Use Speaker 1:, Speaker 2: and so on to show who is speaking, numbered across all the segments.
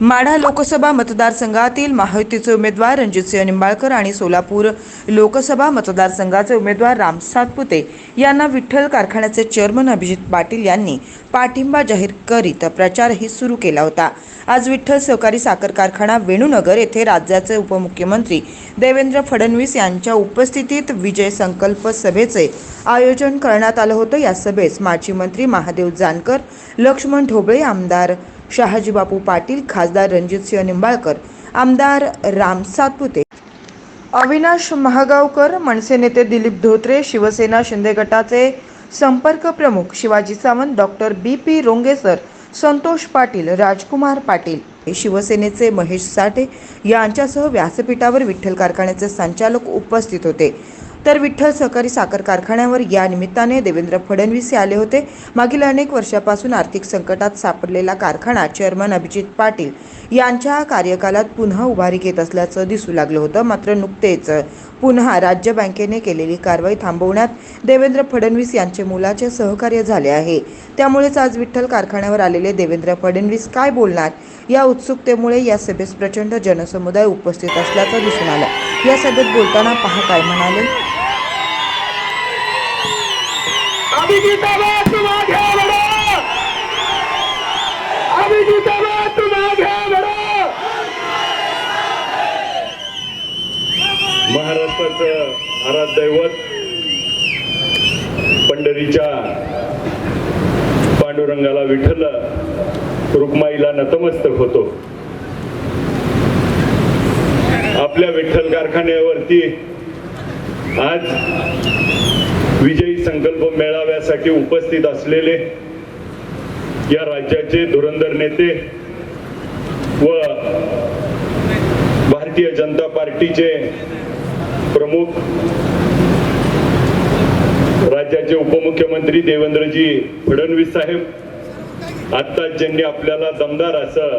Speaker 1: माढा लोकसभा मतदारसंघातील महायुतीचे उमेदवार रणजितसिंह निंबाळकर आणि सोलापूर लोकसभा मतदारसंघाचे उमेदवार राम सातपुते यांना विठ्ठल कारखान्याचे चेअरमन अभिजित पाटील यांनी पाठिंबा जाहीर करीत प्रचारही सुरू केला होता. आज विठ्ठल सहकारी साखर कारखाना वेणूनगर येथे राज्याचे उपमुख्यमंत्री देवेंद्र फडणवीस यांच्या उपस्थितीत विजय संकल्प सभेचे आयोजन करण्यात आलं होतं. या सभेस माजी मंत्री महादेव जानकर लक्ष्मण ढोबळे आमदार शहाजीबापू पाटील खासदार रणजितसिंह निंबाळकर आमदार राम सातपुते अविनाश महागावकर मनसे नेते दिलीप धोत्रे शिवसेना शिंदे गटाचे संपर्क प्रमुख Shivaji Sawant doctor B P Ronge sir Santosh Patil Rajkumar Patil शिवसेनेचे महेश साठे यांच्यासह व्यासपीठावर विठ्ठल कारखान्याचे संचालक उपस्थित होते. तर विठ्ठल सहकारी साखर कारखान्यावर या निमित्ताने देवेंद्र फडणवीस हे आले होते. मागील अनेक वर्षापासून आर्थिक संकटात सापडलेला कारखाना चेअरमन अभिजित पाटील यांच्या कार्यकालात पुन्हा उभारी घेत असल्याचं दिसू लागलं होतं. मात्र नुकतेच पुन्हा राज्य बँकेने केलेली कारवाई थांबवण्यात देवेंद्र फडणवीस यांचे मुलाचे सहकार्य झाले आहे. त्यामुळेच आज विठ्ठल कारखान्यावर आलेले देवेंद्र फडणवीस काय बोलणार या उत्सुकतेमुळे या सभेस प्रचंड जनसमुदाय उपस्थित असल्याचं दिसून आलं. या सभेत बोलताना पहा काय म्हणाले?
Speaker 2: अभिजिताबाद तुम आगे अभिजिताबाद तुम आगे महाराष्ट्राचं आराध्य दैवत पंढरीच्या पांडुरंगाला विठ्ठल रुक्माईला नतमस्तक होतो. आपल्या विठ्ठल कारखान्यावरती आज संकल्प मेळाव्यासाठी उपस्थित असलेले या राज्याचे धुरंधर नेते व भारतीय जनता पार्टीचे प्रमुख राज्याचे उपमुख्यमंत्री देवेंद्रजी फडणवीस साहेब आत्ताच ज्यांनी आपल्याला दमदार असं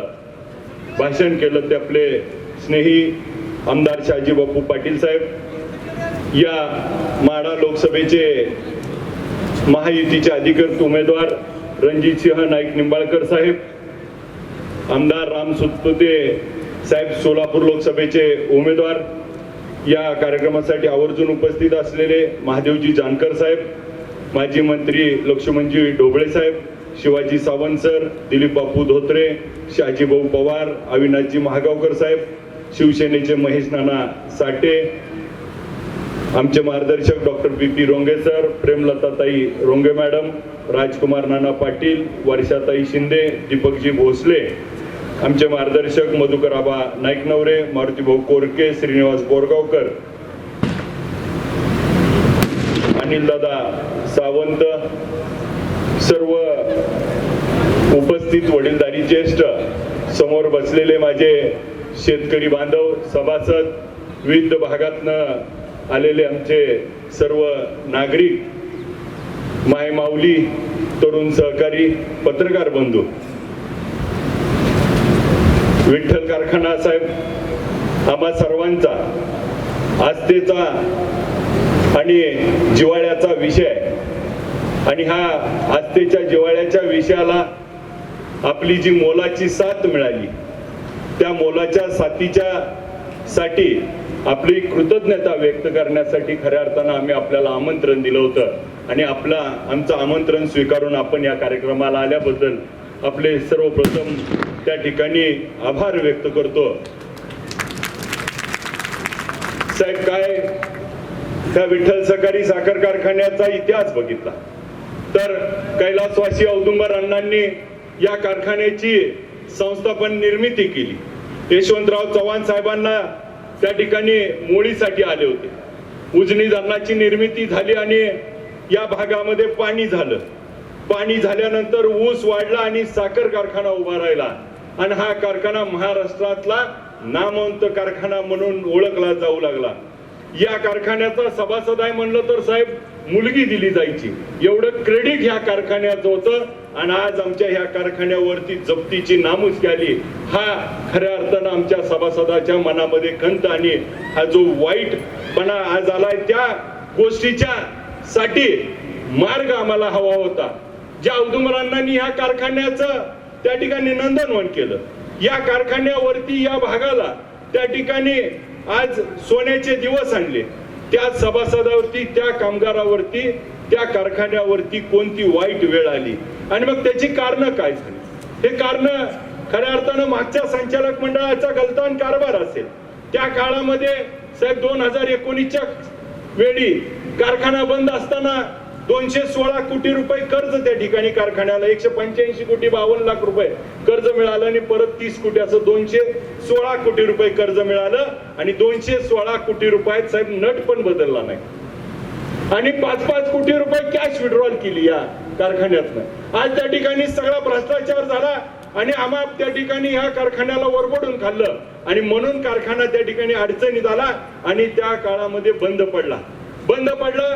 Speaker 2: भाषण केलं ते आपले स्नेही आमदार शहाजी बापू पाटील साहेब या माढा लोकसभेचे महायुतीचे अधिकृत उमेदवार रणजितसिंह नाईक निंबाळकर साहेब आमदार राम सुतपुते साहेब सोलापूर लोकसभेचे उमेदवार या कार्यक्रमासाठी आवर्जून उपस्थित असलेले महादेवजी जानकर साहेब माजी मंत्री लक्ष्मणजी ढोबळे साहेब शिवाजी सावंत सर दिलीप बापू धोत्रे शहाजीभाऊ पवार अविनाशजी महागावकर साहेब शिवसेनेचे महेश नाना साठे आमचे मार्गदर्शक doctor B P Ronge sir Premlatatai Ronge madam Rajkumar Nana Patil Varshatai Shinde Deepakji Bhosale आमचे मार्गदर्शक मधुकर आबा नाईक नवरे मारुतीभाऊ कोरके श्रीनिवास बोरगावकर अनिलदादा सावंत सर्व उपस्थित वडीलधारी ज्येष्ठ समोर बसलेले माझे शेतकरी बांधव सभासद विविध भागातनं आलेले आमचे सर्व नागरिक मायमाऊली तरुण सहकारी पत्रकार बंधू विठ्ठल कारखाना साहेब आम्हा सर्वांचा आस्थेचा आणि जिवाळ्याचा विषय. आणि हा आस्थेच्या जिवाळ्याच्या विषयाला आपली जी मोलाची साथ मिळाली त्या मोलाच्या साथीच्या साठी आपली कृतज्ञता व्यक्त करण्यासाठी खऱ्या अर्थानं आम्ही आपल्याला आमंत्रण दिलं होतं. आणि आपला आमचं आमंत्रण स्वीकारून आपण या कार्यक्रमाला आल्याबद्दल आपले सर्वप्रथम त्या ठिकाणी आभार व्यक्त करतो. साहेब काय त्या विठ्ठल सहकारी साखर कारखान्याचा इतिहास बघितला? तर कैलासवासी औदुंबर अण्णांनी या कारखान्याची संस्थापन निर्मिती केली. यशवंतराव चव्हाण साहेबांना त्या ठिकाणी मोळीसाठी आले होते. उजनी धरणाची निर्मिती झाली आणि या भागामध्ये पाणी झालं. पाणी झाल्यानंतर ऊस वाढला आणि साखर कारखाना उभा राहिला. आणि हा कारखाना महाराष्ट्रातला नामवंत कारखाना म्हणून ओळखला जाऊ लागला. या कारखान्याचा सभासद आहे म्हणलं तर साहेब मुलगी दिली जायची. एवढं क्रेडिट ह्या कारखान्याचं होतं आणि आज आमच्या ह्या कारखान्यावरती जप्तीची नामुस आली. हा खऱ्या अर्थानं आमच्या सभासदाच्या मनामध्ये खंत आणि हा जो वाईटपणा आज आलाय त्या गोष्टीच्या साठी मार्ग आम्हाला हवा होता. ज्या औदुंबरांनी ह्या कारखान्याचं त्या ठिकाणी नंदनवन केलं. या कारखान्यावरती या भागाला त्या ठिकाणी आज सोन्याचे दिवस आणले. त्या सभासदावरती त्या कामगारावरती त्या कारखान्यावरती कोणती वाईट वेळ आली? आणि मग त्याची कारण काय झाली? हे कारण खऱ्या अर्थानं मागच्या संचालक मंडळाचा गलतान कारभार असेल. त्या काळामध्ये साहेब दोन हजार एकोणीसच्या वेळी कारखाना बंद असताना दोनशे सोळा कोटी रुपये कर्ज त्या ठिकाणी कारखान्याला एकशे पंच्याऐंशी कोटी बावन्न लाख रुपये कर्ज मिळालं आणि परत तीस कोटी असं दोनशे सोळा कोटी रुपये कर्ज मिळालं आणि दोनशे सोळा कोटी रुपयात साहेब नट पण बदलला नाही. आणि पाच पाच कोटी रुपये कॅश विड्रॉल केली या कारखान्यात आज त्या ठिकाणी सगळा भ्रष्टाचार झाला आणि आम्हा त्या ठिकाणी ह्या कारखान्याला वरबडून खाल्लं आणि म्हणून कारखाना त्या ठिकाणी अडचणीत आला आणि त्या काळामध्ये बंद पडला. बंद पडला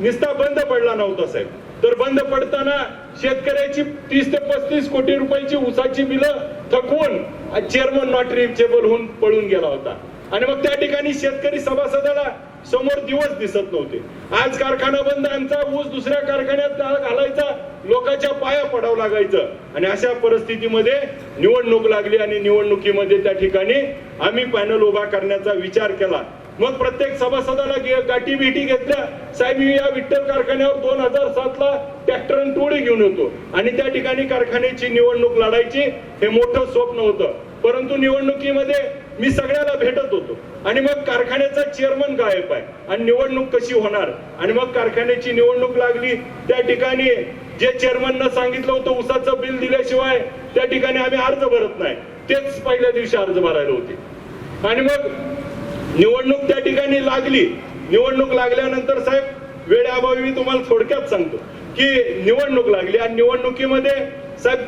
Speaker 2: निस्ता बंद पडला नव्हता साहेब. तर बंद पडताना शेतकऱ्याची तीस ते पस्तीस कोटी रुपयाची ऊसाची बिलं थकवून चेअरमन नॉट रिचेबल होऊन पळून गेला होता. आणि मग त्या ठिकाणी शेतकरी सभासदाला समोर दिवस दिसत नव्हते. आज कारखाना बंद आमचा ऊस दुसऱ्या कारखान्यात घालायचा लोकांच्या पाया पडावं लागायचं. आणि अशा परिस्थितीमध्ये निवडणूक लागली आणि निवडणुकीमध्ये त्या ठिकाणी आम्ही पॅनल उभा करण्याचा विचार केला. मग प्रत्येक सभासदाला गाठी भेटी घेतल्या. साहेब या विठ्ठल कारखान्यावर दोन हजार सात ला ट्रॅक्टर टोळी घेऊन होतो आणि त्या ठिकाणी कारखान्याची निवडणूक लढायची हे मोठं स्वप्न होतं. परंतु निवडणुकीमध्ये मी सगळ्याला भेटत होतो. आणि मग कारखान्याचा चेअरमन गायब आहे. आणि निवडणूक कशी होणार? आणि मग कारखान्याची निवडणूक लागली. त्या ठिकाणी जे चेअरमननं सांगितलं होतं उसाचं बिल दिल्याशिवाय त्या ठिकाणी आम्ही अर्ज भरत नाही. तेच पहिल्या दिवशी अर्ज भरायला होते. आणि मग निवडणूक त्या ठिकाणी लागली. निवडणूक लागल्यानंतर साहेब वेळेअभावी मी तुम्हाला थोडक्यात सांगतो की निवडणूक लागली आणि निवडणुकीमध्ये साहेब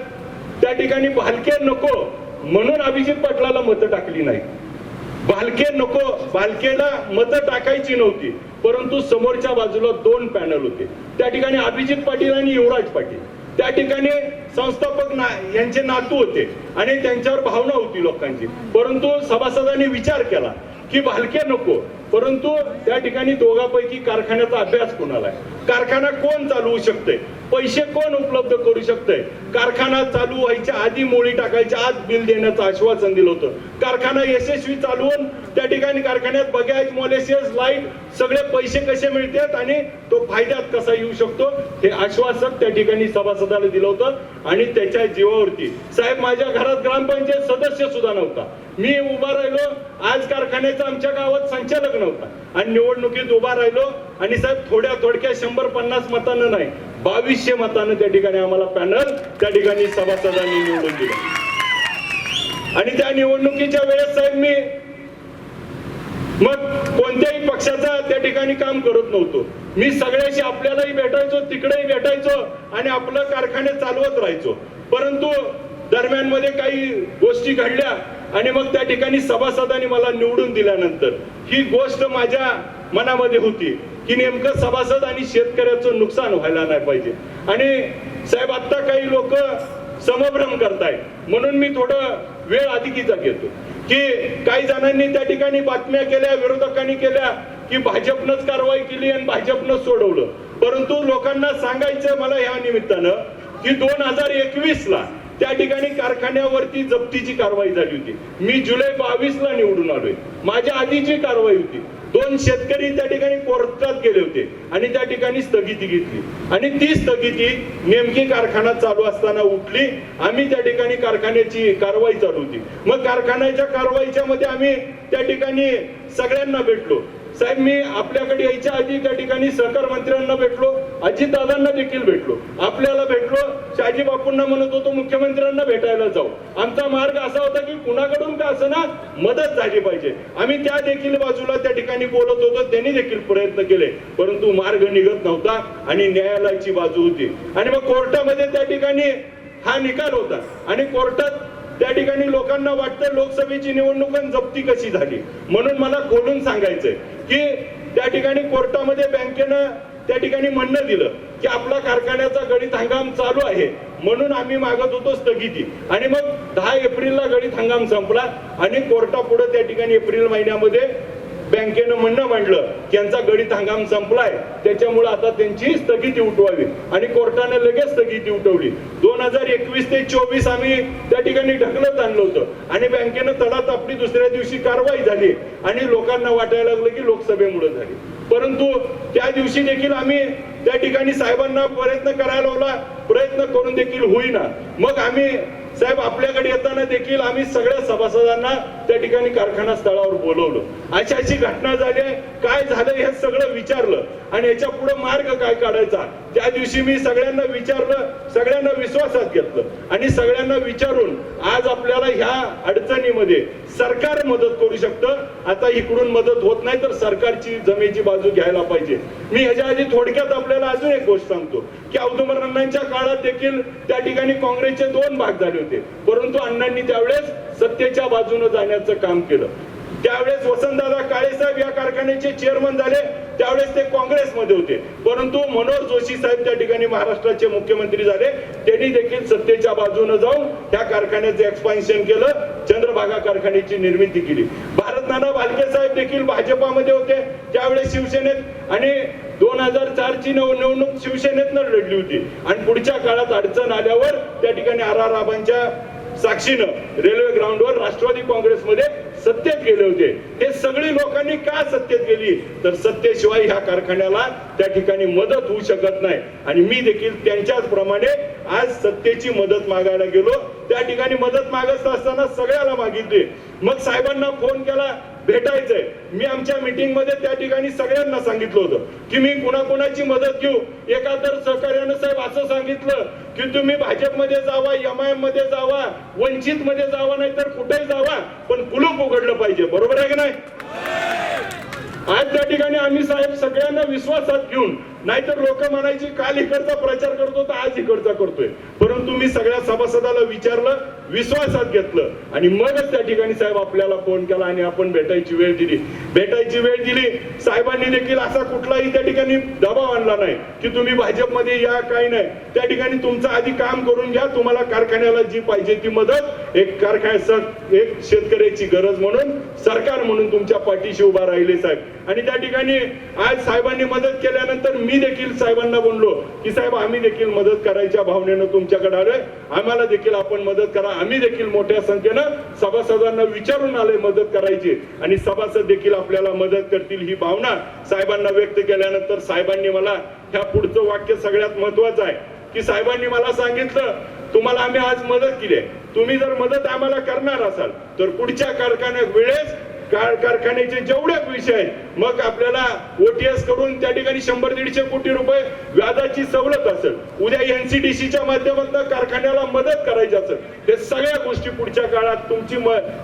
Speaker 2: त्या ठिकाणी भालके नको म्हणून अभिजित पाटलाला मतं टाकली नाही भालके नको भालकेला मतं टाकायची नव्हती परंतु समोरच्या बाजूला दोन पॅनल होते. त्या ठिकाणी अभिजित पाटील आणि युवराज पाटील. त्या ठिकाणी संस्थापक ना यांचे नातू होते आणि त्यांच्यावर भावना होती लोकांची. परंतु सभासदांनी विचार केला की भालक्या नको. परंतु त्या ठिकाणी दोघांपैकी कारखान्याचा अभ्यास कोणाला आहे? कारखाना कोण चालवू शकते पैसे कोण उपलब्ध करू शकते कारखाना चालू व्हायच्या आधी मोळी टाकायच्या आज बिल देण्याचं आश्वासन दिलं होतं. कारखाना यशस्वी चालवून त्या ठिकाणी कारखान्यात बघायच मॉलेशियस लाइट सगळे पैसे कसे मिळतात आणि तो फायद्यात कसा येऊ शकतो हे आश्वासन त्या ठिकाणी सभासदाला दिलं होतं आणि त्याच्या जीवावरती. साहेब माझ्या घरात ग्रामपंचायत सदस्य सुद्धा नव्हता. मी उभा राहिलो आज कारखान्याचा आमच्या गावात संचालक नव्हता. आणि निवडणुकीत उभा राहिलो आणि साहेब थोड्या थोडक्या शंभर शंभर पन्नास मतानं नाही बावीसशे मतानं त्या ठिकाणी आम्हाला पॅनल त्या ठिकाणी सभासदांनी निवडून दिलं. आणि त्या निवडणुकीच्या वेळेस साहेब मी मग कोणत्याही पक्षाचा त्या ठिकाणी काम करत नव्हतो. मी सगळ्याशी आपल्यालाही भेटायचो तिकडेही भेटायचो आणि आपलं कारखाने चालवत राहायचो. परंतु दरम्यानमध्ये काही गोष्टी घडल्या आणि मग त्या ठिकाणी सभासदांनी मला निवडून दिल्यानंतर ही गोष्ट माझ्या मनामध्ये होती. की नेमकं सभासद आणि शेतकऱ्याचं नुकसान व्हायला नाही पाहिजे. आणि साहेब आता काही लोक समभ्रम करताय म्हणून मी थोडं वेळ अधिकीचा घेतो. की काही जणांनी त्या ठिकाणी बातम्या केल्या विरोधकांनी केल्या की भाजपनंच कारवाई केली आणि भाजपनं सोडवलं. परंतु लोकांना सांगायचं मला या निमित्तानं की दोन हजार एकवीस ला त्या ठिकाणी कारखान्यावरती जप्तीची कारवाई झाली होती. मी जुलै बावीस ला निवडून आलोय. माझ्या आधीची कारवाई होती. दोन शेतकरी त्या ठिकाणी कोर्टात गेले होते आणि त्या ठिकाणी स्थगिती घेतली. आणि ती स्थगिती नेमकी कारखाना चालू असताना उठली. आम्ही त्या ठिकाणी कारखान्याची कारवाई चालू होती. मग कारखान्याच्या कारवाईच्या मध्ये आम्ही त्या ठिकाणी सगळ्यांना भेटलो. साहेब मी आपल्याकडे यायच्या आधी त्या ठिकाणी सहकार मंत्र्यांना भेटलो अजितदादांना देखील भेटलो. आपल्याला भेटलो शाजी बापूंना म्हणत होतो मुख्यमंत्र्यांना भेटायला जाऊ. आमचा मार्ग असा होता की कुणाकडून का असं ना मदत झाली पाहिजे. आम्ही त्या देखील बाजूला त्या ठिकाणी बोलत होतो त्यांनी देखील प्रयत्न केले. परंतु मार्ग निघत नव्हता आणि न्यायालयाची बाजू होती. आणि मग कोर्टामध्ये त्या ठिकाणी हा निकाल होता. आणि कोर्टात त्या ठिकाणी लोकांना वाटतं लोकसभेची निवडणूक जप्ती कशी झाली? म्हणून मला खोलून सांगायचंय की त्या ठिकाणी कोर्टामध्ये बँकेनं त्या ठिकाणी म्हणणं दिलं की आपला कारखान्याचा गणित हंगाम चालू आहे. म्हणून आम्ही मागत होतो स्थगिती. आणि मग दहा एप्रिलला गणित हंगाम संपला आणि कोर्टापुढे त्या ठिकाणी एप्रिल महिन्यामध्ये बँकेनं म्हणणं मांडलं की यांचा गणित हंगाम संपलाय त्याच्यामुळे आता त्यांची स्थगिती उठवावी. आणि कोर्टाने लगेच स्थगिती उठवली. दोन हजार एकवीस ते चोवीस आम्ही त्या ठिकाणी ढकलत आणलं होतं. आणि बँकेनं तडात आपली दुसऱ्या दिवशी कारवाई झाली. आणि लोकांना वाटायला लागलं की लोकसभेमुळे झाली. परंतु त्या दिवशी देखील आम्ही त्या ठिकाणी साहेबांना प्रयत्न करायला लावला. प्रयत्न करून देखील होईना. मग आम्ही साहेब आपल्याकडे येताना देखील आम्ही सगळ्या सभासदांना त्या ठिकाणी कारखाना स्थळावर बोलवलं. अशी अशी घटना झाली आहे, काय झालं हे सगळं विचारलं. आणि याच्यापुढे मार्ग काय काढायचा? त्या दिवशी मी सगळ्यांना विचारलं सगळ्यांना विश्वासात घेतलं. आणि सगळ्यांना विचारून आज आपल्याला ह्या अडचणीमध्ये सरकार मदत करू शकतं. आता इकडून मदत होत नाही तर सरकारची जमेची बाजू घ्यायला पाहिजे. मी ह्याच्या आधी थोडक्यात आपल्याला अजून एक गोष्ट सांगतो की औदुंबर अण्णांच्या काळात देखील त्या ठिकाणी काँग्रेसचे दोन भाग झाले होते. परंतु अण्णांनी त्यावेळेस सत्तेच्या बाजूने जाण्याचं काम केलं. त्यावेळेस वसंतदादा काळेसाहेब या कारखान्याचे चेअरमन झाले. त्यावेळेस ते काँग्रेसमध्ये होते. परंतु मनोहर जोशी साहेब त्या ठिकाणी महाराष्ट्राचे मुख्यमंत्री झाले. त्यांनी देखील सत्तेच्या बाजूने जाऊन त्या कारखान्याचं एक्सपान्शन केलं. चंद्रभागा कारखान्याची निर्मिती केली. भारत नाना भालके साहेब देखील भाजपामध्ये होते. त्यावेळेस शिवसेनेत आणि दोन हजार चार ची निवडणूक शिवसेनेतनं लढली होती. आणि पुढच्या काळात अडचण आल्यावर त्या ठिकाणी आर आर राबांच्या साक्षीनं रेल्वे ग्राउंडवर राष्ट्रवादी काँग्रेसमध्ये सत्तेत गेले होते. हे सगळी लोकांनी का सत्तेत गेली? तर सत्तेशिवाय ह्या कारखान्याला त्या ठिकाणी मदत होऊ शकत नाही. आणि मी देखील त्यांच्याच प्रमाणे आज सत्तेची मदत मागायला गेलो. त्या ठिकाणी मदत मागत असताना सगळ्याला मागितली. मग साहेबांना फोन केला. भेटायचंय. मी आमच्या मीटिंगमध्ये त्या ठिकाणी सगळ्यांना सांगितलं होतं की मी कुणाकुणाची मदत घेऊ. एका तर सहकार्यानं साहेब असं सांगितलं की तुम्ही भाजपमध्ये जावा एम आय एममध्ये जावा वंचित मध्ये जावा नाही तर कुठेही जावा पण कुलूप उघडलं पाहिजे. बरोबर आहे की नाही? आज त्या ठिकाणी आम्ही साहेब सगळ्यांना विश्वासात घेऊन नाहीतर लोक म्हणायची काल इकडचा प्रचार करतो तर आज इकडचा करतोय. परंतु मी सगळ्या सभासदाला विचारलं विश्वासात घेतलं. आणि मगच त्या ठिकाणी साहेब आपल्याला फोन केला आणि आपण भेटायची वेळ दिली. भेटायची वेळ दिली. साहेबांनी देखील असा कुठलाही त्या ठिकाणी दबाव आणला नाही की तुम्ही भाजपमध्ये या काही नाही. त्या ठिकाणी तुमचं आधी काम करून घ्या. तुम्हाला कारखान्याला जी पाहिजे ती मदत. एक कारखान्याचं एक शेतकऱ्याची गरज म्हणून सरकार म्हणून तुमच्या पाठीशी उभा राहिले साहेब. आणि त्या ठिकाणी आज साहेबांनी मदत केल्यानंतर मी देखील साहेबांना बोललो की साहेब आम्ही देखील मदत करायच्या भावनेनं तुमच्याकडे आलोय. आम्हाला देखील आपण मदत करा. आम्ही देखील मोठ्या संख्येनं सभासदांना विचारून आलोय मदत करायची. आणि सभासद देखील आपल्याला मदत करतील ही भावना साहेबांना व्यक्त केल्यानंतर साहेबांनी मला ह्या पुढचं वाक्य सगळ्यात महत्वाचं आहे. की साहेबांनी मला सांगितलं तुम्हाला आम्ही आज मदत केली आहे. तुम्ही जर मदत आम्हाला करणार असाल तर पुढच्या कारखान्या वेळेस कार कारखान्याचे जेवढे विषय आहेत मग आपल्याला ओटीएस करून त्या ठिकाणी शंभर दीडशे कोटी रुपये व्याजाची सवलत असेल. उद्या एनसीडीसीच्या माध्यमातून कारखान्याला मदत करायची असेल ते सगळ्या गोष्टी पुढच्या काळात तुमची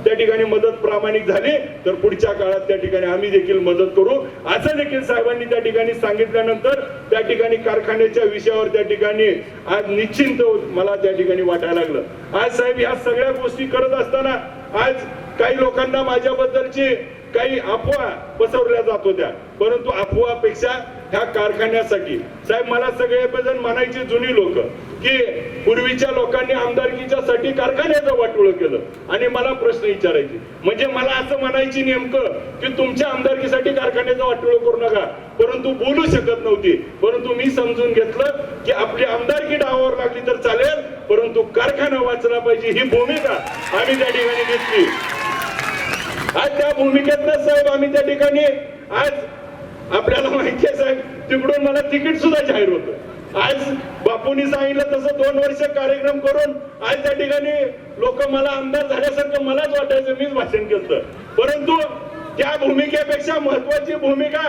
Speaker 2: त्या ठिकाणी मदत प्रामाणिक झाली तर पुढच्या काळात त्या ठिकाणी आम्ही देखील मदत करू. असं देखील साहेबांनी त्या ठिकाणी सांगितल्यानंतर त्या ठिकाणी कारखान्याच्या विषयावर त्या ठिकाणी आज निश्चिंत मला त्या ठिकाणी वाटायला लागलं. आज साहेब या सगळ्या गोष्टी करत असताना आज काही लोकांना माझ्याबद्दलची काही अफवा पसरवल्या जात होत्या. परंतु अफवापेक्षा ह्या कारखान्यासाठी. साहेब मला सगळे जण म्हणायचे जुनी लोक की पूर्वीच्या लोकांनी आमदारकीच्या साठी कारखान्याचं वाटोळ केलं. आणि मला प्रश्न विचारायचे. म्हणजे मला असं म्हणायची नेमकं की तुमच्या आमदारकीसाठी कारखान्याचं वाटोळ करू नका. परंतु बोलू शकत नव्हती. परंतु मी समजून घेतलं की आपली आमदारकी डावावर लागली तर चालेल परंतु कारखाना वाचला पाहिजे ही भूमिका आम्ही त्या ठिकाणी घेतली. आज त्या भूमिकेतनं साहेब आम्ही त्या ठिकाणी आज आपल्याला माहिती आहे साहेब तिकडून मला तिकीट सुद्धा जाहीर होतं. आज बापूंनी सांगितलं तसं दोन वर्ष कार्यक्रम करून आज त्या ठिकाणी लोक मला आमदार झाल्यासारखं मलाच वाटायचं मीच भाषण केलं परंतु त्या भूमिकेपेक्षा महत्वाची भूमिका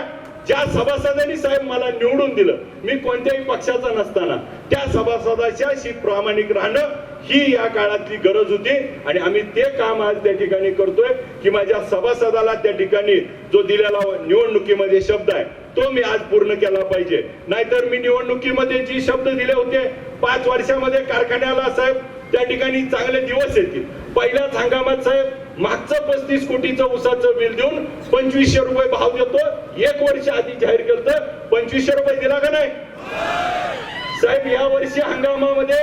Speaker 2: ज्या सभासदांनी साहेब मला निवडून दिलं मी कोणत्याही पक्षाचा नसताना त्या सभासदाच्याशी प्रामाणिक राहणं ही या काळातली गरज होती. आणि आम्ही ते काम आज त्या ठिकाणी करतोय की माझ्या सभासदाला त्या ठिकाणी जो दिलेला निवडणुकीमध्ये शब्द आहे तो मी आज पूर्ण केला पाहिजे. नाहीतर मी निवडणुकीमध्ये जी शब्द दिले होते पाच वर्षामध्ये कारखान्याला साहेब त्या ठिकाणी चांगले दिवस येतील. पहिल्याच हंगामात साहेब मागचं पस्तीस कोटीचं उसाचं बिल देऊन पंचवीसशे रुपये भाव देतो एक वर्ष आधी जाहीर केलं पंचवीसशे रुपये दिला का नाही? साहेब या वर्षी हंगामामध्ये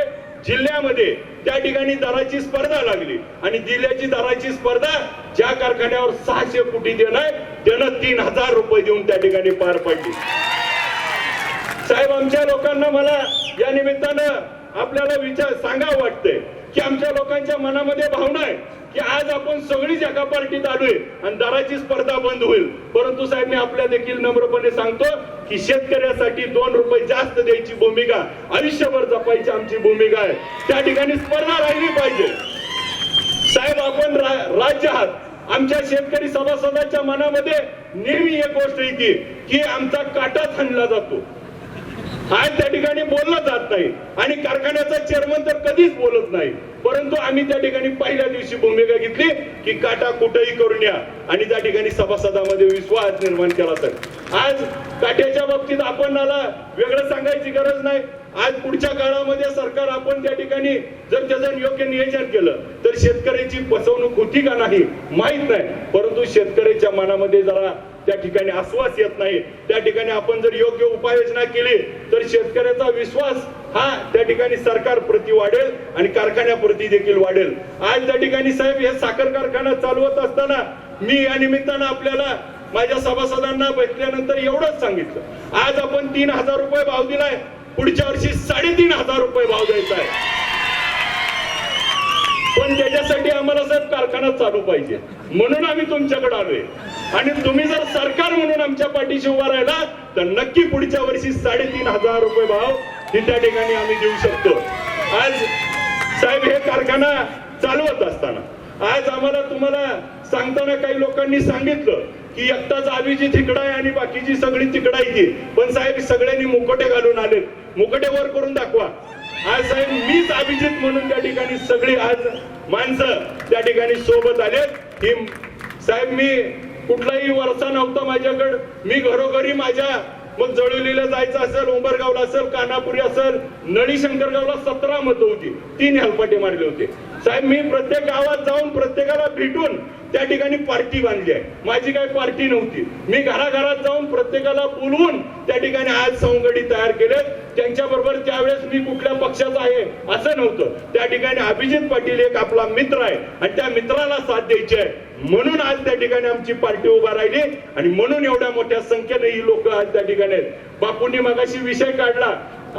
Speaker 2: जिल्ह्यामध्ये त्या ठिकाणी दराची स्पर्धा लागली. आणि जिल्ह्याची दराची स्पर्धा ज्या कारखान्यावर सहाशे कोटी देणार त्यानं तीन हजार रुपये देऊन त्या ठिकाणी पार पडली. साहेब आमच्या लोकांना मला या निमित्तानं आपल्याला विचार सांगा वाटतंय की आमच्या लोकांच्या मनामध्ये भावना आहे. की आज आपण सगळीच एका पार्टीत आलोय आणि दराची स्पर्धा बंद होईल. परंतु साहेब मी आपल्या देखील नम्रपणे सांगतो की शेतकऱ्यासाठी दोन रुपये जास्त द्यायची भूमिका आयुष्यभर जपायची आमची भूमिका आहे. त्या ठिकाणी स्पर्धा राहिली पाहिजे. साहेब आपण रा- राज्य आहात. आमच्या शेतकरी सभासदाच्या मनामध्ये नेहमी एक गोष्ट येते की आमचा काटा थांबला जातो. आज त्या ठिकाणी बोललं जात नाही. आणि कारखान्याचा चेअरमन तर कधीच बोलत नाही. परंतु आम्ही त्या ठिकाणी पहिल्या दिवशी भूमिका घेतली की काटा कुठेही करून या. आणि त्या ठिकाणी सभासदामध्ये विश्वास निर्माण केला तर. आज काट्याच्या बाबतीत आपणाला वेगळं सांगायची गरज नाही. आज पुढच्या काळामध्ये सरकार आपण त्या ठिकाणी जर त्याचं योग्य नियोजन केलं तर शेतकऱ्याची फसवणूक होती का नाही माहीत नाही. परंतु शेतकऱ्याच्या मनामध्ये जरा त्या ठिकाणी आश्वास येत नाही. त्या ठिकाणी आपण जर योग्य उपाययोजना केली तर शेतकऱ्याचा विश्वास हा त्या ठिकाणी सरकार प्रती वाढेल आणि कारखान्याप्रती देखील वाढेल. आज त्या ठिकाणी साहेब हे साखर कारखाना चालवत असताना मी या निमित्तानं आपल्याला माझ्या सभासदांना भेटल्यानंतर एवढंच सांगितलं. आज आपण तीन हजार रुपये भाव दिलाय. पुढच्या वर्षी साडेतीन हजार रुपये भाव द्यायचा आहे. पण त्याच्यासाठी आम्हाला साहेब कारखाना चालू पाहिजे. म्हणून आम्ही तुमच्याकडे आलोय. आणि तुम्ही जर सरकार म्हणून आमच्या पाठीशी उभा राहिला तर नक्की पुढच्या वर्षी साडेतीन हजार रुपये भाव ही त्या ठिकाणी आम्ही देऊ शकतो. आज साहेब हे कारखाना चालवत असताना आज आम्हाला तुम्हाला सांगताना काही लोकांनी सांगितलं की एकटाच आबीची तिकडा आहे आणि बाकीची सगळी तिकडायची पण साहेब सगळ्यांनी मुकोटे घालून आलेत. मुकोटे वर करून दाखवा. आज साहेब मीच अभिजित म्हणून त्या ठिकाणी सगळी आज माणसं त्या ठिकाणी सोबत आलेत ही साहेब मी कुठलाही वरसा नव्हता माझ्याकडं. मी घरोघरी माझ्या मग जळवलीला जायचं असेल उंबरगावला असेल कानापुरी असेल नळी शंकरगावला सतरा मतं होती. तीन हलपाटे मारले होते. साहेब मी प्रत्येक गावात जाऊन प्रत्येकाला भेटून त्या ठिकाणी पार्टी बांधली आहे. माझी काही पार्टी नव्हती. मी घराघरात जाऊन प्रत्येकाला बोलवून त्या ठिकाणी आज सवंगडी तयार केले त्यांच्या बरोबर त्यावेळेस मी कुठल्या पक्षाचा आहे असं नव्हतं. त्या ठिकाणी अभिजित पाटील एक आपला मित्र आहे आणि त्या मित्राला साथ द्यायची आहे. म्हणून आज त्या ठिकाणी आमची पार्टी उभा राहिली आणि म्हणून एवढ्या मोठ्या संख्येने ही लोक आज त्या ठिकाणी आहेत. बापूंनी मगाशी विषय काढला.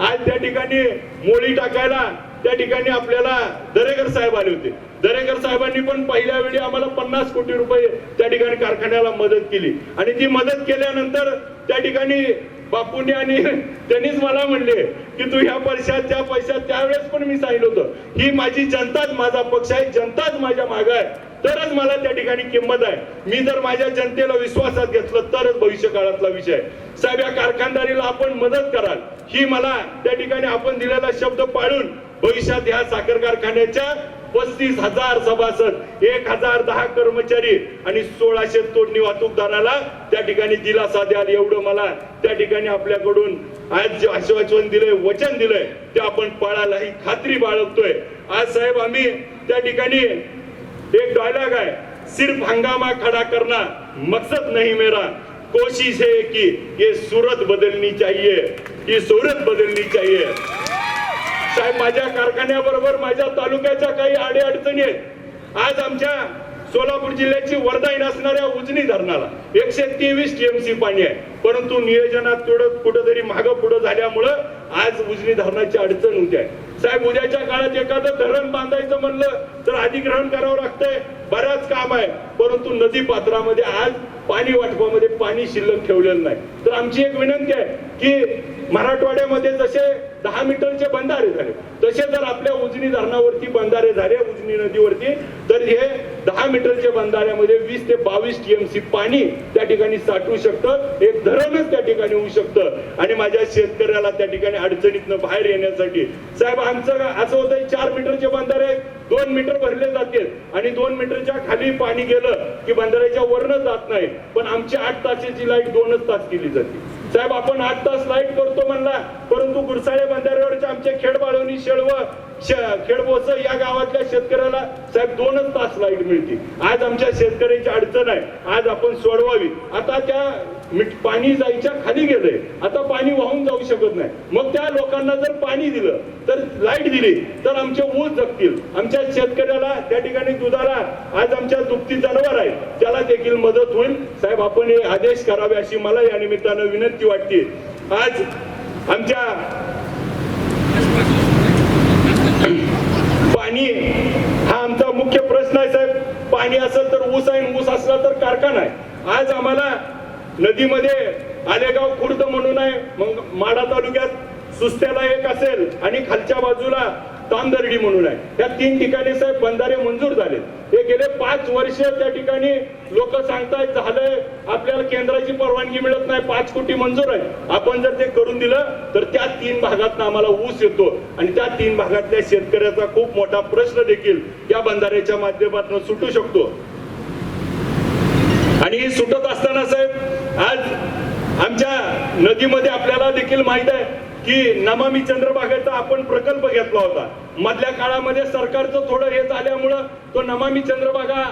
Speaker 2: आज त्या ठिकाणी मोळी टाकायला त्या ठिकाणी आपल्याला दरेकर साहेब आले होते. दरेकर साहेबांनी पण पहिल्या वेळी आम्हाला पन्नास कोटी रुपये त्या ठिकाणी कारखान्याला मदत केली. आणि ती मदत केल्यानंतर त्या ठिकाणी बापूंनी आणि त्यांनीच मला म्हणले की तू ह्या पैशात त्या पैशात त्यावेळेस पण मी सांगितलं होतं. ही माझी जनताच माझा पक्ष आहे जनताच माझ्या माग आहे. तरच मला त्या ठिकाणी किंमत आहे. मी जर माझ्या जनतेला विश्वासात घेतलं तरच भविष्य काळातला विषय साहेब या कारखानदारीला आपण मदत कराल. ही मला त्या ठिकाणी आपण दिलेला शब्द पाळून भविष्यात ह्या साखर कारखान्याच्या पस्तीस हजार सभासद एक हजार दहा कर्मचारी आणि सोळाशे तोडणी वाहतूकदाराला त्या ठिकाणी दिलासा द्याल एवढं मला. त्या ठिकाणी आपल्याकडून आज जे आश्वासन दिलंय वचन दिलंय ते आपण पाळायला ही खात्री बाळगतोय. आज साहेब आम्ही त्या ठिकाणी एक डायलॉग आहे. सिर्फ हंगामा खड़ा करना मकसद नहीं मेरा. कोशिश है कि ये सूरत बदलनी चाहिए ये सूरत बदलनी चाहिए. साहेब माझ्या कारखान्याबरोबर माझ्या तालुक्याच्या काही अडीअडचणी आहेत. आज आमच्या सोलापूर जिल्ह्याची वरदाईन असणाऱ्या उजनी धरणाला एकशे तेवीस टीएमसी पाणी आहे. परंतु नियोजनात थोडं कुठंतरी मागं पुढं झाल्यामुळं आज उजनी धरणाची अडचण होते साहेब उद्याच्या काळात एखादं धरण बांधायचं म्हणलं तर अधिग्रहण करावं लागतंय. बऱ्याच काम आहे. परंतु नदी पात्रामध्ये आज पाणी वाटपामध्ये पाणी शिल्लक ठेवलेलं नाही. तर आमची एक विनंती आहे की मराठवाड्यामध्ये जसे दहा मीटरचे बंधारे झाले तसे जर आपल्या उजनी धरणावरती बंधारे झाले उजनी नदीवरती तर हे दहा मीटरच्या बंधाऱ्यामध्ये वीस ते बावीस टीएमसी पाणी त्या ठिकाणी साठवू शकतं. एक धरणच त्या ठिकाणी होऊ शकतं. आणि माझ्या शेतकऱ्याला त्या ठिकाणी अडचणीतनं बाहेर येण्यासाठी. साहेब आमचं असं होतं चार मीटरचे बंधारे दोन मीटर भरले जाते आणि दोन मीटरच्या खाली पाणी गेलं की बंधाऱ्याच्या वरनं जात नाही पण आमची आठ तासाची लाइट दोनच तास केली जाते. साहेब आपण आठ तास लाइट करतो म्हणला परंतु गुरसाळे बंधारे आमच्या खेडबाळवणी शेळव खेडबोस या गावातल्या शेतकऱ्याला साहेब दोनच तास लाइट मिळते. आज आमच्या शेतकऱ्याची अडचण आहे. आज आपण सोडवावी. आता त्या मिठ पाणी जायच्या खाली गेलंय. आता पाणी वाहून जाऊ शकत नाही. मग त्या लोकांना जर पाणी दिलं तर लाइट दिली तर आमचे ऊस जगतील. आमच्या शेतकऱ्याला त्या ठिकाणी दुधाला आज आमच्या दुभती जनावर आहे त्याला देखील मदत होईल. साहेब आपण हे आदेश करावे अशी मला या निमित्तानं विनंती वाटते. आज आमच्या पाणी हा आमचा मुख्य प्रश्न आहे साहेब. पाणी असेल तर ऊस आहे ऊस असला तर कारखाना आहे. आज आम्हाला नदीमध्ये आलेगाव खुर्द म्हणून आहे. मग माडा तालुक्यात सुस्त्याला एक असेल आणि खालच्या बाजूला तांदर्डी म्हणून आहे. या तीन ठिकाणी साहेब बंधारे मंजूर झाले हे गेले पाच वर्ष त्या ठिकाणी लोक सांगतायत झालंय आपल्याला केंद्राची परवानगी मिळत नाही पाच कोटी मंजूर आहे. आपण जर ते करून दिलं तर त्या तीन भागात आम्हाला ऊस येतो. आणि त्या तीन भागातल्या शेतकऱ्याचा खूप मोठा प्रश्न देखील या बंधाऱ्याच्या माध्यमातून सुटू शकतो. आणि ही सुटत असताना साहेब आज आमच्या नदीमध्ये आपल्याला देखील माहीत आहे की नमामी चंद्रभागेचा आपण प्रकल्प घेतला होता. मधल्या काळामध्ये सरकारचं थोडं हे झाल्यामुळं तो नमामी चंद्रभागा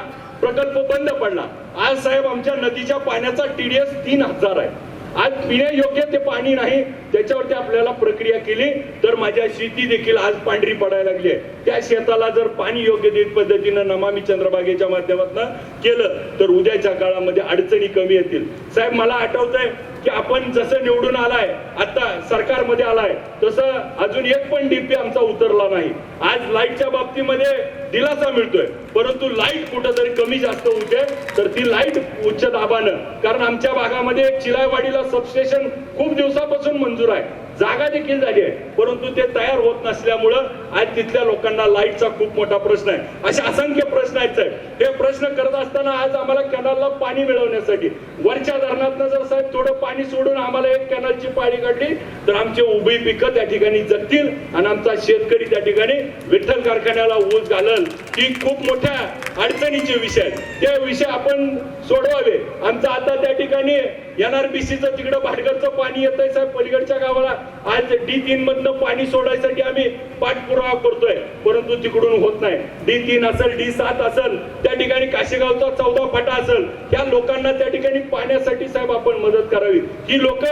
Speaker 2: प्रकल्प बंद पडला. आज साहेब आमच्या नदीच्या पाण्याचा टीडीएस तीन हजार आहे. आज पिण्यायोग्य ते पाणी नाही त्याच्यावरती आपल्याला प्रक्रिया केली. तर माझ्या शेती देखील आज पांढरी पडायला लागली आहे. त्या शेताला जर पाणी योग्य देत पद्धतीनं नमामी चंद्रभागेच्या माध्यमातून केलं तर उद्याच्या काळामध्ये अडचणी कमी येतील. साहेब मला आठवत आहे की आपण जसं निवडून आलाय आता सरकारमध्ये आलाय तसं अजून एक पण डीपी आमचा उतरला नाही. आज लाईटच्या बाबतीमध्ये दिलासा मिळतोय परंतु लाइट कुठंतरी कमी जास्त होते तर ती लाइट उच्च दाबानं. कारण आमच्या भागामध्ये चिलायवाडीला सबस्टेशन खूप दिवसापासून मंजूर आहे. जागा देखील झाली आहे. परंतु ते तयार होत नसल्यामुळं आज तिथल्या लोकांना लाईटचा खूप मोठा प्रश्न आहे. असे असंख्य प्रश्न आहेत साहेब. हे प्रश्न करत असताना आज आम्हाला कॅनलला पाणी मिळवण्यासाठी वरच्या धरणातनं जर साहेब थोडं पाणी सोडून आम्हाला एक कॅनलची पाळी काढली तर आमची उभी पिकं त्या ठिकाणी जगतील आणि आमचा शेतकरी त्या ठिकाणी विठ्ठल कारखान्याला ऊस घालल. ही खूप मोठ्या अडचणीचे विषय आहेत. ते विषय आपण सोडवावे. आमचं आता त्या ठिकाणी एनआरबीसीचं तिकडं भाटघरचं पाणी येत आहे साहेब पलीकडच्या गावाला. आज डी तीन मधनं पाणी सोडायसाठी आम्ही पाठपुरावा करतोय. परंतु तिकडून होत नाही. डी तीन असेल डी सात असेल त्या ठिकाणी काशीगावचा चौदा फाटा असेल त्या लोकांना त्या ठिकाणी पाण्यासाठी साहेब आपण मदत करावी. ही लोक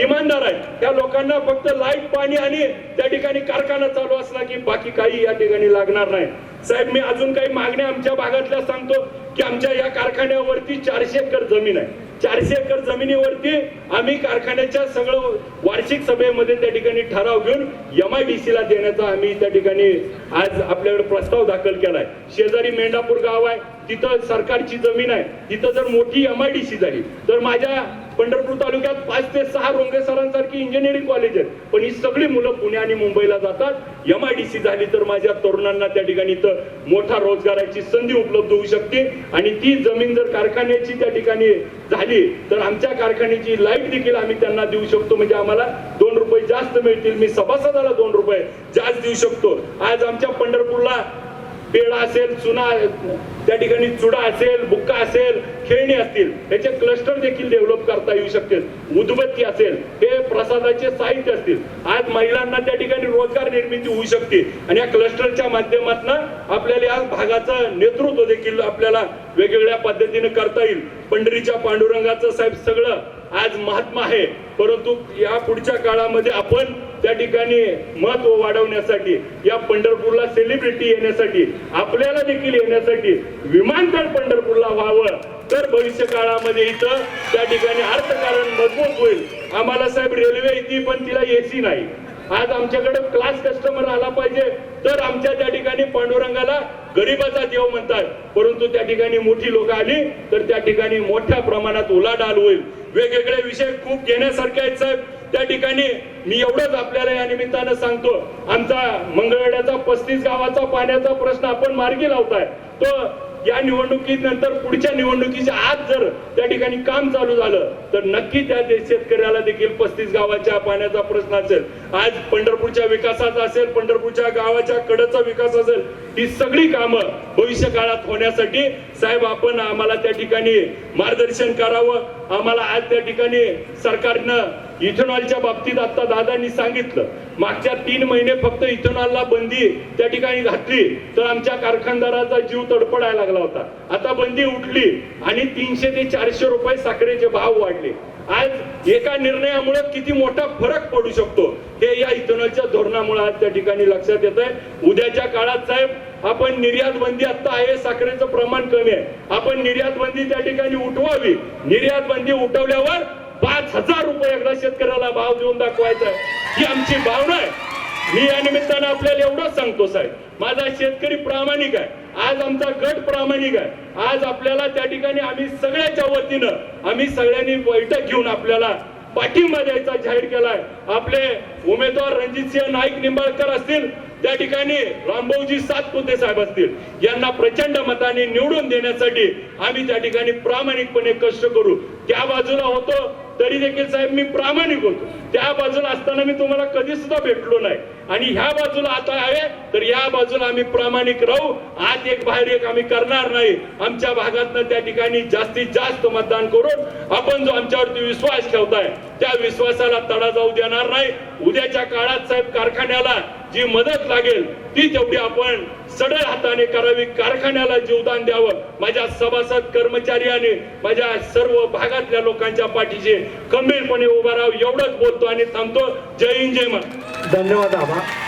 Speaker 2: इमानदार आहेत. त्या लोकांना फक्त लाइट पाणी आणि त्या ठिकाणी कारखाना चालू असला की बाकी काही या ठिकाणी लागणार नाही. साहेब मी अजून काही मागण्या आमच्या भागातल्या सांगतो की आमच्या या कारखान्यावरती चारशे एकर जमीन आहे. चारशे एकर जमिनीवरती आम्ही कारखान्याच्या सगळं वार्षिक सभेमध्ये त्या ठिकाणी ठराव घेऊन एम आय डी ला देण्याचा आम्ही त्या ठिकाणी आज आपल्याकडे प्रस्ताव दाखल केलाय. शेजारी मेंढापूर गाव आहे तिथं सरकारची जमीन आहे. तिथं जर मोठी एम आय डी सी झाली तर माझ्या पंढरपूर तालुक्यात पाच ते सहा रोंगे सरांसारखी इंजिनिअरिंग कॉलेज आहेत. पण ही सगळी मुलं पुणे आणि मुंबईला जातात. एम आय डी सी झाली तर माझ्या तरुणांना त्या ठिकाणी तर मोठा रोजगाराची संधी उपलब्ध होऊ शकते. आणि ती जमीन जर कारखान्याची त्या ठिकाणी झाली तर आमच्या कारखान्याची लाइट देखील आम्ही त्यांना देऊ शकतो. म्हणजे आम्हाला दोन रुपये जास्त मिळतील. मी सभासदाला दोन रुपये जास्त देऊ शकतो. आज आमच्या पंढरपूरला पेढा असेल चुना त्या ठिकाणी चुडा असेल बुक्का असेल खेळणी असतील याचे क्लस्टर देखील डेव्हलप करता येऊ शकते उदबत्ती असेल हे प्रसादाचे साहित्य असतील. आज महिलांना त्या ठिकाणी रोजगार निर्मिती होऊ शकते. आणि या क्लस्टरच्या माध्यमातून आपल्याला या भागाचं नेतृत्व देखील आपल्याला वेगवेगळ्या पद्धतीने करता येईल. पंढरीच्या पांडुरंगाचं साहेब सगळं आज महात्मा आहे. परंतु या पुढच्या काळामध्ये आपण त्या ठिकाणी महत्त्व वाढवण्यासाठी या पंढरपूरला सेलिब्रिटी येण्यासाठी आपल्याला देखील येण्यासाठी विमानतळ पंढरपूरला व्हावं. तर भविष्य काळामध्ये इथं त्या ठिकाणी अर्थकारण मजबूत होईल. आम्हाला साहेब रेल्वे येते पण तिला एसी नाही. आज आमच्याकडे क्लास कस्टमर आला पाहिजे. तर आमच्या त्या ठिकाणी पांडुरंगाला गरीबाचा देव म्हणतात. परंतु त्या ठिकाणी मोठी लोक आली तर त्या ठिकाणी मोठ्या प्रमाणात उलाढाल होईल. वेगवेगळे विषय खूप घेण्यासारखे आहेत साहेब. त्या ठिकाणी मी एवढंच आपल्याला या निमित्तानं सांगतो. आमचा मंगळवेड्याचा पस्तीस गावाचा पाण्याचा प्रश्न आपण मार्गी लावताय. तो या निवडणुकीत नंतर पुढच्या निवडणुकीच्या आज जर त्या ठिकाणी काम चालू झालं तर नक्की त्या शेतकऱ्याला देखील पस्तीस गावाच्या पाण्याचा प्रश्न असेल. आज पंढरपूरच्या विकासाचा असेल पंढरपूरच्या गावाच्या कडचा विकास असेल ही सगळी कामं भविष्य काळात होण्यासाठी साहेब आपण आम्हाला त्या ठिकाणी मार्गदर्शन करावं. आम्हाला आज त्या ठिकाणी सरकारनं इथेनॉलच्या बाबतीत आता दादांनी सांगितलं मागच्या तीन महिने फक्त इथेनॉलला बंदी त्या ठिकाणी घातली तर आमच्या कारखानदाराचा जीव तडपडायला लागला होता. आता बंदी उठली आणि तीनशे ते चारशे रुपये साखरेचे भाव वाढले. आज एका निर्णयामुळे किती मोठा फरक पडू शकतो हे या इथेनॉलच्या धोरणामुळे आज त्या ठिकाणी लक्षात येत आहे. उद्याच्या काळात साहेब आपण निर्यात बंदी आता आहे साखरेचं प्रमाण कमी आहे. आपण निर्यात बंदी त्या ठिकाणी उठवावी. निर्यात बंदी उठवल्यावर पाच हजार रुपये एकदा शेतकऱ्याला भाव देऊन दाखवायचा ही आमची भावना आहे. मी या निमित्तानं आपल्याला एवढंच सांगतो साहेब. माझा शेतकरी प्रामाणिक आहे. आज आमचा गट प्रामाणिक आहे. आज आपल्याला त्या ठिकाणी आम्ही सगळ्याच्या वतीनं आम्ही सगळ्यांनी बैठक घेऊन आपल्याला पाठिंबा द्यायचा जाहीर केलाय. आपले उमेदवार रणजितसिंह नाईक निंबाळकर असतील त्या ठिकाणी रामभाऊजी सातपुते साहेब असतील यांना प्रचंड मताने निवडून देण्यासाठी आम्ही त्या ठिकाणी प्रामाणिकपणे कष्ट करू. त्या बाजूला होतो तरी देखील साहेब मी प्रामाणिक होतो. त्या बाजूला असताना मी तुम्हाला कधी सुद्धा भेटलो नाही. आणि ह्या बाजूला आता आहे तर या बाजूला आम्ही प्रामाणिक राहू. आत एक बाहेर एक आम्ही करणार नाही. आमच्या भागातनं त्या ठिकाणी जास्तीत जास्त मतदान करून आपण जो आमच्यावरती विश्वास ठेवताय त्या विश्वासाला तडा जाऊ देणार नाही. उद्याच्या काळात साहेब कारखान्याला जी मदत लागेल ती तेवढी आपण सडळ हाताने करावी कारखान्याला जीवदान द्यावं. माझ्या सभासद कर्मचारी आणि माझ्या सर्व भागातल्या लोकांच्या पाठीशी खंबीरपणे उभा राहावं एवढंच बोलतो आणि थांबतो. जय हिंद जय मा
Speaker 3: धन्यवाद आबा